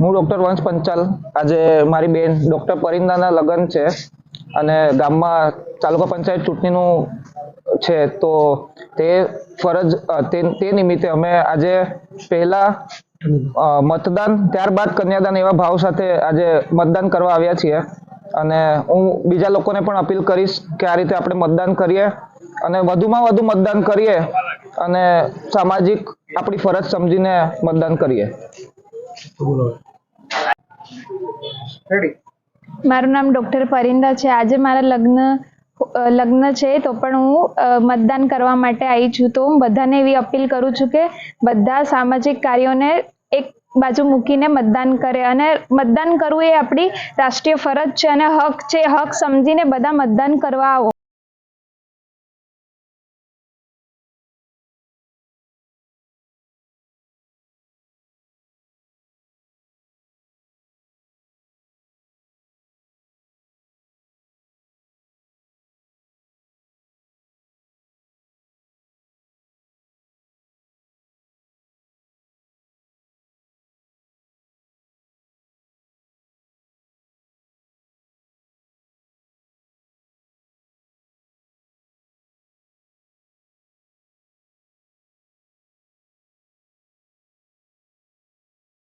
હું ડૉક્ટર વંશ પંચાલ. આજે મારી બેન ડૉક્ટર પરિંદાના લગ્ન છે અને ગામમાં તાલુકા પંચાયત ચૂંટણીનું છે. તો તે ફરજ તે નિમિત્તે અમે આજે પહેલા મતદાન, ત્યારબાદ કન્યાદાન એવા ભાવ સાથે આજે મતદાન કરવા આવ્યા છીએ. અને હું બીજા લોકોને પણ અપીલ કરીશ કે આ રીતે આપણે મતદાન કરીએ અને વધુમાં વધુ મતદાન કરીએ અને સામાજિક આપણી ફરજ સમજીને મતદાન કરીએ. મારું નામ ડૉક્ટર પરિંદા છે. આજે મારા લગ્ન લગ્ન છે તો પણ હું અ, મતદાન કરવા માટે આવી છું. તો હું બધાને એવી અપીલ કરું છું કે બધા સામાજિક કાર્યોને એક બાજુ મૂકીને મતદાન કરે અને મતદાન કરવું એ આપણી રાષ્ટ્રીય ફરજ છે અને હક છે. હક સમજીને બધા મતદાન કરવા આવો.